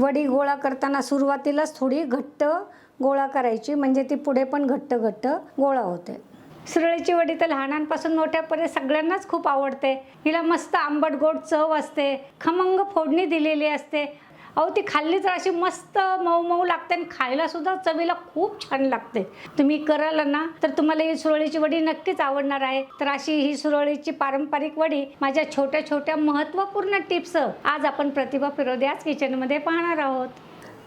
वडी गोळा करताना सुरुवातीलाच थोडी घट्ट गोळा करायची म्हणजे ती पुढे पण घट्ट घट्ट गोळा होते. सुरळीची वडी तर लहानांपासून मोठ्यापर्यंत सगळ्यांनाच खूप आवडते. हिला मस्त आंबट गोड चव असते. खमंग फोडणी दिलेली असते. अहो ती खाल्ली तर अशी मस्त मऊ मऊ लागते आणि खायला सुद्धा चवीला खूप छान लागते. तुम्ही कराल ना तर तुम्हाला ही सुरळीची वडी नक्कीच आवडणार आहे. तर अशी ही सुरळीची पारंपरिक वडी माझ्या छोट्या छोट्या महत्त्वपूर्ण टिप्स आज आपण प्रतिभा फिरोदे आज किचनमध्ये पाहणार आहोत.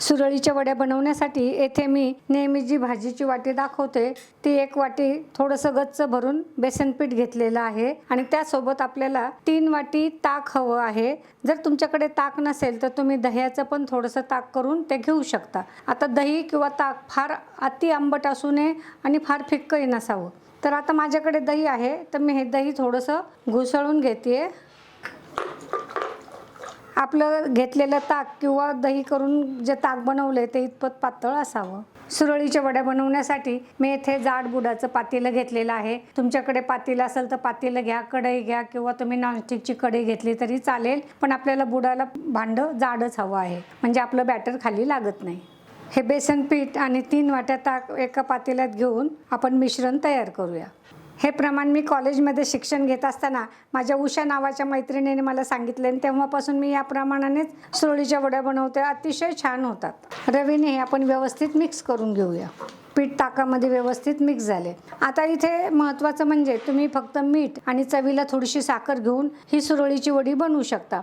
सुरळीच्या वड्या बनवण्यासाठी येथे मी नेहमी जी भाजीची वाटी दाखवते ती एक वाटी थोडंसं गच्च भरून बेसन पीठ घेतलेलं आहे आणि त्यासोबत आपल्याला तीन वाटी ताक हवं आहे. जर तुमच्याकडे ताक नसेल तर तुम्ही दह्याचं पण थोडंसं ताक करून ते घेऊ शकता. आता दही किंवा ताक फार अति आंबट असू नये आणि फार फिक्कही नसावं. तर आता माझ्याकडे दही आहे तर मी हे दही थोडंसं घुसळून घेते आपलं घेतलेलं ताक किंवा दही करून जे ताक बनवले ते इतपत पातळ असावं. सुरळीच्या वड्या बनवण्यासाठी मी येथे जाड बुडाचं पातेलं घेतलेलं आहे. तुमच्याकडे पातेलं असेल तर पातेलं घ्या कढई घ्या किंवा तुम्ही नॉनस्टिकची कढई घेतली तरी चालेल पण आपल्याला बुडाला भांडं जाडच हवं आहे. म्हणजे आपलं बॅटर खाली लागत नाही. हे बेसन पीठ आणि तीन वाट्या ताक एका पातेल्यात घेऊन आपण मिश्रण तयार करूया. हे प्रमाण मी कॉलेजमध्ये शिक्षण घेत असताना माझ्या उषा नावाच्या मैत्रिणीने मला सांगितले आणि तेव्हापासून मी या प्रमाणानेच सुरळीच्या वड्या बनवते. अतिशय छान होतात. रवीने हे आपण व्यवस्थित मिक्स करून घेऊया. पीठ ताकामध्ये व्यवस्थित मिक्स झाले. आता इथे महत्त्वाचं म्हणजे तुम्ही फक्त मीठ आणि चवीला थोडीशी साखर घेऊन ही सुरळीची वडी बनवू शकता.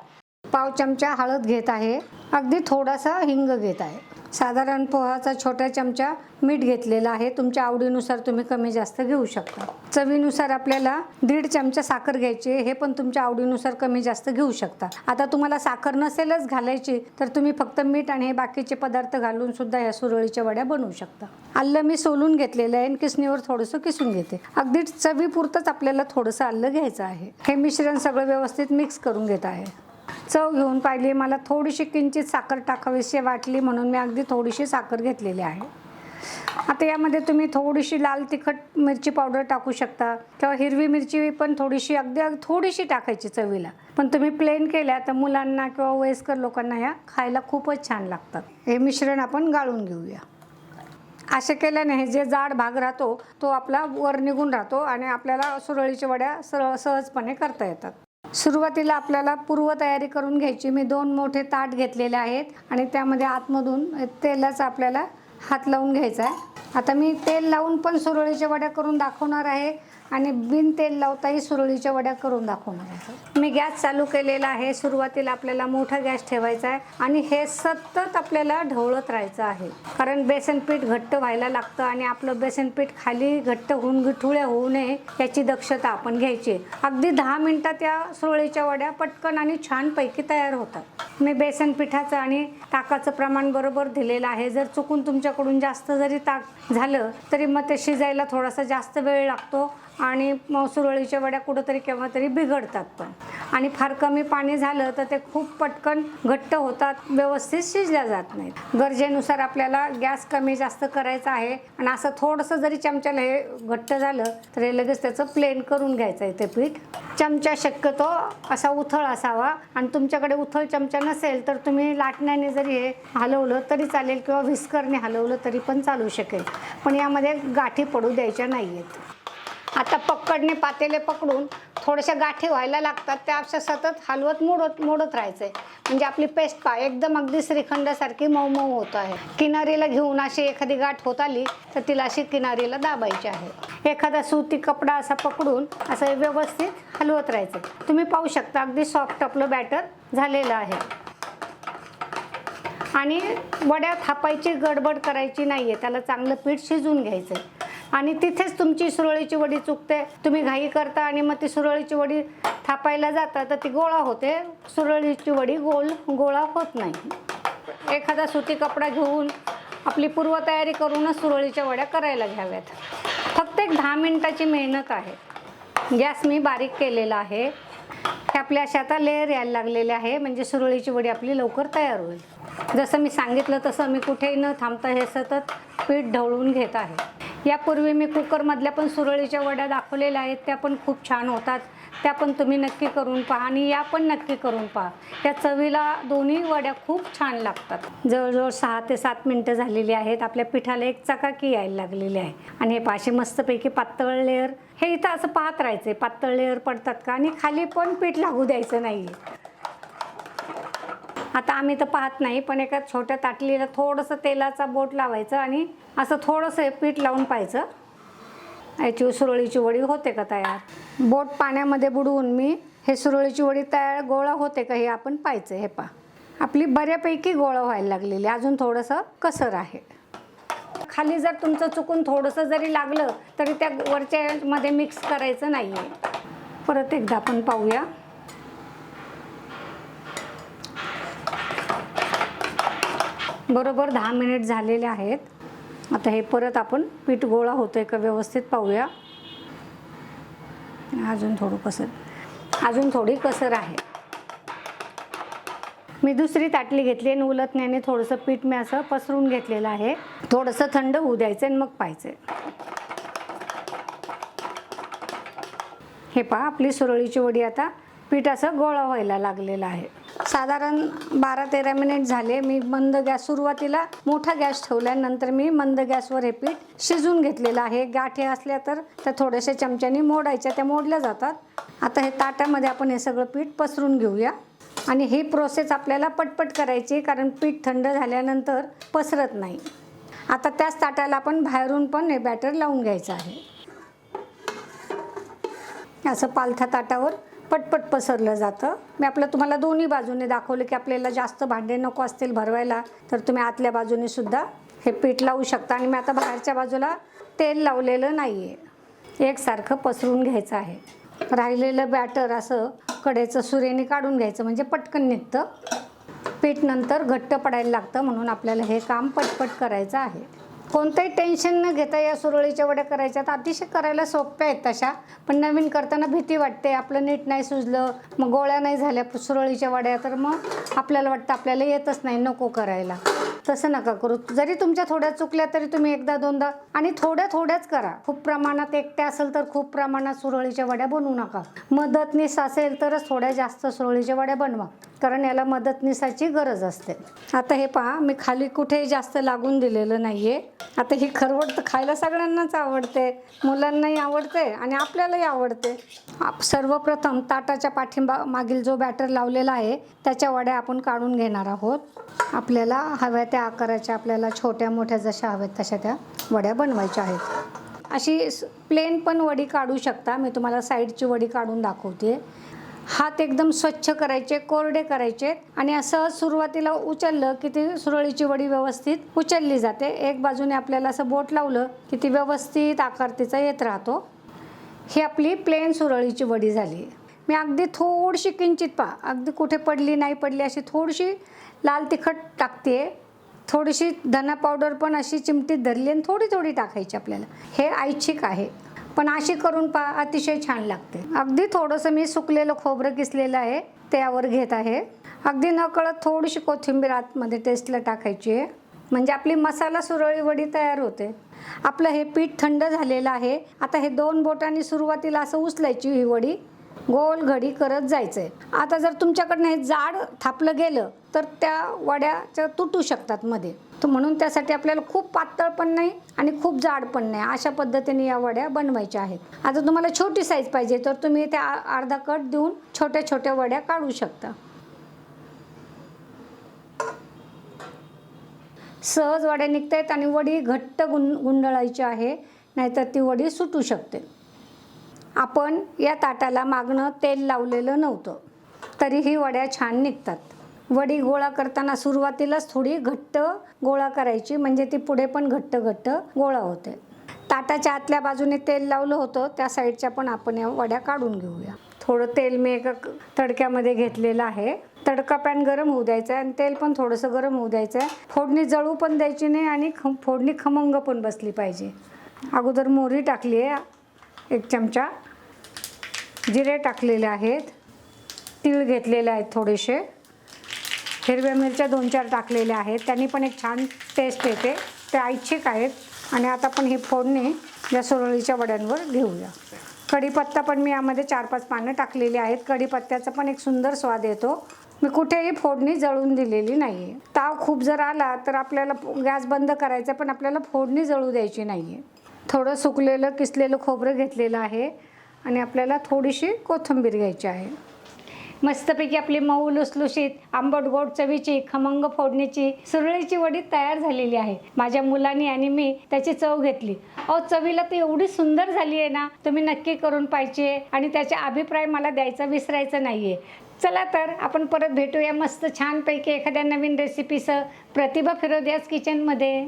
पाव चमचा हळद घेत आहे. अगदी थोडासा हिंग घेत आहे. साधारण पोहाचा छोटा चमचा मीठ घेतलेला आहे. तुमच्या आवडीनुसार तुम्ही कमी जास्त घेऊ शकता. चवीनुसार आपल्याला दीड चमचा साखर घ्यायची हे पण तुमच्या आवडीनुसार कमी जास्त घेऊ शकता. आता तुम्हाला साखर नसेलच घालायची तर तुम्ही फक्त मीठ आणि हे बाकीचे पदार्थ घालून सुद्धा या सुरळीच्या वड्या बनवू शकता. आल्लं मी सोलून घेतलेलं आहे आणि किसणीवर थोडंसं किसून घेते. अगदी चवीपुरतंच आपल्याला थोडंसं आल्लं घ्यायचं आहे. हे मिश्रण सगळं व्यवस्थित मिक्स करून घेत आहे. चव घेऊन पाहिली मला थोडीशी किंचित साखर टाकावीशी वाटली म्हणून मी अगदी थोडीशी साखर घेतलेली आहे. आता यामध्ये तुम्ही थोडीशी लाल तिखट मिरची पावडर टाकू शकता किंवा हिरवी मिरची पण थोडीशी अगदी थोडीशी टाकायची चवीला. पण तुम्ही प्लेन केल्या तर मुलांना किंवा वयस्कर लोकांना ह्या खायला खूपच छान लागतात. हे मिश्रण आपण गाळून घेऊया. असे केल्याने हे जे जाड भाग राहतो तो आपला वर निघून राहतो आणि आपल्याला सुरळीच्या वड्या सरळ सहजपणे करता येतात. सुरुवातीला आपल्याला पूर्वतयारी करून घ्यायची. मी दोन मोठे ताट घेतलेले आहेत आणि त्यामध्ये आतमधून तेलाचा आपल्याला हात लावून घ्यायचा आहे. आता मी तेल लावून पण सुरळीच्या वड्या करून दाखवणार आहे. आणि बिन तेल लावताही सुरळीच्या वड्या करून दाखवणार आहे. मी गॅस चालू केलेला आहे. सुरुवातीला आपल्याला मोठा गॅस ठेवायचा आहे आणि हे सतत आपल्याला ढवळत राहायचं आहे. कारण बेसन पीठ घट्ट व्हायला लागतं आणि आपलं बेसन पीठ खाली घट्ट होऊन गिठुळ्या होऊ नये याची दक्षता आपण घ्यायची अगदी दहा मिनटात या सुरळीच्या वड्या पटकन आणि छानपैकी तयार होतात. मी बेसन पिठाचं आणि ताकाचं प्रमाण बरोबर दिलेलं आहे. जर चुकून तुमच्याकडून जास्त जरी ताक झालं तरी मग ते शिजायला थोडासा जास्त वेळ लागतो. आणि सुरळीच्या वड्या कुठंतरी केव्हा तरी बिघडतात पण. आणि फार कमी पाणी झालं तर ते खूप पटकन घट्ट होतात व्यवस्थित शिजल्या जात नाहीत. गरजेनुसार आपल्याला गॅस कमी जास्त करायचा आहे आणि असं थोडंसं जरी चमच्याला हे घट्ट झालं तर हे लगेच त्याचं प्लेन करून घ्यायचं आहे ते पीठ. चमचा शक्यतो असा उथळ असावा आणि तुमच्याकडे उथळ चमचा नसेल तर तुम्ही लाटण्याने जरी हे हलवलं तरी चालेल किंवा व्हिस्करने हलवलं तरी पण चालू शकेल. पण यामध्ये गाठी पडू द्यायच्या नाही आहेत आता पकडणे पातेले पकडून थोड्याशा गाठी व्हायला लागतात. त्या अशा सतत हलवत मोडत मोडत राहायचं आहे म्हणजे आपली पेस्ट पा एकदम अगदी श्रीखंडासारखी मऊ मऊ होत आहे. किनारीला घेऊन अशी एखादी गाठ होत आली तर तिला अशी किनारीला दाबायची आहे. एखादा सुती कपडा असा पकडून असं व्यवस्थित हलवत राहायचं. तुम्ही पाहू शकता अगदी सॉफ्ट आपलं बॅटर झालेलं आहे. आणि वड्या थापायची गडबड करायची नाही आहे त्याला चांगलं पीठ शिजून घ्यायचं आहे आणि तिथेच तुमची सुरळीची वडी चुकते. तुम्ही घाई करता आणि मग ती सुरळीची वडी थापायला जाता तर ती गोळा होते. सुरळीची वडी गोल गोळा होत नाही. एखादा सुती कपडा घेऊन आपली पूर्वतयारी करूनच सुरळीच्या वड्या करायला घ्याव्यात. फक्त एक दहा मिनटाची मेहनत आहे. गॅस मी बारीक केलेला आहे. हे आपल्या अशा आता लेअर यायला लागलेले आहे म्हणजे सुरळीची वडी आपली लवकर तयार होईल. जसं मी सांगितलं तसं मी कुठेही न थांबता हे सतत पीठ ढवळून घेत आहे. यापूर्वी मी कुकरमधल्या पण सुरळीच्या वड्या दाखवलेल्या आहेत त्या पण खूप छान होतात. त्या पण तुम्ही नक्की करून पहा आणि या पण नक्की करून पहा. या चवीला दोन्ही वड्या खूप छान लागतात. जवळजवळ सहा ते सात मिनटं झालेली आहेत. आपल्या पिठाला एक चकाकी यायला लागलेली आहे. आणि हे पाशे मस्तपैकी पातळ लेअर हे इथं असं पाहत राहायचं पातळ लेअर पडतात का? आणि खाली पण पीठ लागू द्यायचं नाही आता आम्ही तर पाहत नाही पण एका छोट्या ताटलीला थोडंसं तेलाचा बोट लावायचं आणि असं थोडंसं हे पीठ लावून पाहायचं. याची सुरळीची वडी होते का तयार? बोट पाण्यामध्ये बुडवून मी हे सुरळीची वडी तयार गोळा होते का हे आपण पाहायचं हे पा आपली बऱ्यापैकी गोळा व्हायला लागलेली अजून थोडंसं कसर आहे. खाली जर तुमचं चुकून थोडंसं जरी लागलं तरी त्या वरच्यामध्ये मिक्स करायचं नाही आहे परत एकदा आपण पाहूया. बरोबर दहा मिनिट झालेले आहेत. आता हे परत आपण पीठ गोळा होतोय का व्यवस्थित पाहूया. अजून थोडं कसर अजून थोडी कसर आहे. मी दुसरी ताटली घेतली आणि उलटण्याने थोडंसं पीठ मी असं पसरून घेतलेलं आहे. थोडंसं थंड होऊ द्यायचं आणि मग पाहायचं. हे पहा आपली सुरळीची वडी आता पीठ असं गोळा व्हायला लागलेलं आहे. साधारण बारा तेरा मिनिट झाले. मी मंद गॅस सुरुवातीला मोठा गॅस ठेवला नंतर मी मंद गॅसवर हे पीठ शिजून घेतलेलं आहे. गाठी असल्या तर त्या थोड्याशा चमच्यानी मोडायच्या. त्या मोडल्या जातात. आता हे ताटामध्ये आपण हे सगळं पीठ पसरून घेऊया. आणि ही प्रोसेस आपल्याला पटपट करायची कारण पीठ थंड झाल्यानंतर पसरत नाही. आता त्याच ताटाला आपण बाहेरून पण हे बॅटर लावून घ्यायचं आहे. असं पालथा ताटावर पटपट पसरलं जातं. मी आपलं तुम्हाला दोन्ही बाजूने दाखवलं की आपल्याला जास्त भांडे नको असतील भरवायला तर तुम्ही आतल्या बाजूने सुद्धा हे पीठ लावू शकता. आणि मी आता बाहेरच्या बाजूला तेल लावलेलं नाही आहे एकसारखं पसरून घ्यायचं आहे. राहिलेलं बॅटर असं कडेचं सुरेने काढून घ्यायचं म्हणजे पटकन निघतं. पीठ नंतर घट्ट पडायला लागतं म्हणून आपल्याला हे काम पटपट करायचं आहे. कोणतंही टेन्शन न घेता या सुरळीच्या वड्या करायच्या. तर अतिशय करायला सोप्या आहेत तशा. पण नवीन करताना भीती वाटते. आपलं नीट नाही सुजलं मग गोळ्या नाही झाल्या सुरळीच्या वड्या तर मग आपल्याला वाटतं आपल्याला येतच नाही नको करायला. तसं नका करू. जरी तुमच्या थोड्या चुकल्या तरी तुम्ही एकदा दोनदा आणि थोड्या थोड्याच करा. खूप प्रमाणात एकट्या असेल तर खूप प्रमाणात सुरळीच्या वड्या बनवू नका. मदतनीस असेल तरच थोड्या जास्त सुरळीच्या वड्या बनवा कारण याला मदतनीसाची गरज असते. आता हे पहा मी खाली कुठेही जास्त लागून दिलेलं नाही आहे आता ही खरवड तर खायला सगळ्यांनाच आवडते मुलांनाही आवडते आणि आपल्यालाही आवडते. आप सर्वप्रथम ताटाच्या पाठिंबा मागील जो बॅटर लावलेला आहे त्याच्या वड्या आपण काढून घेणार आहोत. आपल्याला हव्या त्या त्या आकाराच्या आपल्याला छोट्या मोठ्या जशा हव्यात तशा त्या वड्या बनवायच्या आहेत. अशी प्लेन पण वडी काढू शकता. मी तुम्हाला साईडची वडी काढून दाखवते. हात एकदम स्वच्छ करायचे कोरडे करायचे आणि असं सुरुवातीला उचललं की ती सुरळीची वडी व्यवस्थित उचलली जाते. एक बाजूने आपल्याला असं बोट लावलं की ती व्यवस्थित आकार तिचा येत राहतो. ही आपली प्लेन सुरळीची वडी झाली. मी अगदी थोडीशी किंचित पा अगदी कुठे पडली नाही पडली अशी थोडीशी लाल तिखट टाकते थोडीशी धना पावडर पण अशी चिमटीत धरली आणि थोडी थोडी टाकायची आपल्याला. हे ऐच्छिक आहे. पण अशी करून पा अतिशय छान लागते. अगदी थोडंसं मी सुकलेलं खोबरं किसलेलं आहे त्यावर घेत आहे. अगदी नकळत थोडीशी कोथिंबीर आतमध्ये टेस्टला टाकायची आहे. म्हणजे आपली मसाला सुरळी वडी तयार होते. आपलं हे पीठ थंड झालेलं आहे. आता हे दोन बोटांनी सुरुवातीला असं उचलायची ही वडी. गोल घडी करत जायचं आहे आता जर तुमच्याकडनं हे जाड थापलं गेलं तर त्या वड्याच्या तुटू शकतात मध्ये. तर म्हणून त्यासाठी आपल्याला खूप पातळ पण नाही आणि खूप जाड पण नाही. अशा पद्धतीने या वड्या बनवायच्या आहेत. आता तुम्हाला छोटी साईज पाहिजे तर तुम्ही त्या अर्धा कट देऊन छोट्या छोट्या वड्या काढू शकता. सहज वड्या निघतायत आणि वडी घट्ट गुं गुंडळायची आहे नाहीतर ती वडी सुटू शकते. आपण या ताटाला मागणं तेल लावलेलं नव्हतं. तरीही वड्या छान निघतात. वडी गोळा करताना सुरुवातीलाच थोडी घट्ट गोळा करायची म्हणजे ती पुढे पण घट्ट घट्ट गोळा होते. ताटाच्या आतल्या बाजूने तेल लावलं होतं त्या साईडच्या पण आपण या वड्या काढून घेऊया. थोडं तेल मी एका क- तडक्यामध्ये घेतलेलं आहे. तडका पॅन गरम होऊ द्यायचा आहे आणि तेल पण थोडंसं गरम होऊ द्यायचं आहे. फोडणी जळू पण द्यायची नाही आणि खम फोडणी खमंग पण बसली पाहिजे. अगोदर मोहरी टाकली आहे एक चमचा. जिरे टाकलेले आहेत. तीळ घेतलेले आहेत थोडेसे. हिरव्या मिरच्या दोन चार टाकलेल्या आहेत. त्यांनी पण एक छान टेस्ट येते. ते ऐच्छिक आहेत. आणि आता आपण ही फोडणी या सुरळीच्या वड्यांवर घेऊया. कढीपत्ता पण मी यामध्ये चार पाच पानं टाकलेली आहेत. कढीपत्त्याचा पण एक सुंदर स्वाद येतो. मी कुठेही फोडणी जळून दिलेली नाही आहे ताव खूप जर आला तर आपल्याला गॅस बंद करायचा पण आपल्याला फोडणी जळू द्यायची नाही आहे थोडं सुकलेलं किसलेलं खोबरं घेतलेलं आहे. आणि आपल्याला थोडीशी कोथिंबीर घ्यायची आहे. मस्तपैकी आपली मऊ लुसलुशीत आंबट गोड चवीची खमंग फोडणीची सुरळीची वडी तयार झालेली आहे. माझ्या मुलांनी आणि मी त्याची चव घेतली. अहो चवीला तर एवढी सुंदर झाली आहे ना तुम्ही नक्की करून पाहिजे आणि त्याचा अभिप्राय मला द्यायचा विसरायचं नाहीये. चला तर आपण परत भेटूया मस्त छानपैकी एखाद्या नवीन रेसिपीसह प्रतिभा फिरोदियाज किचनमध्ये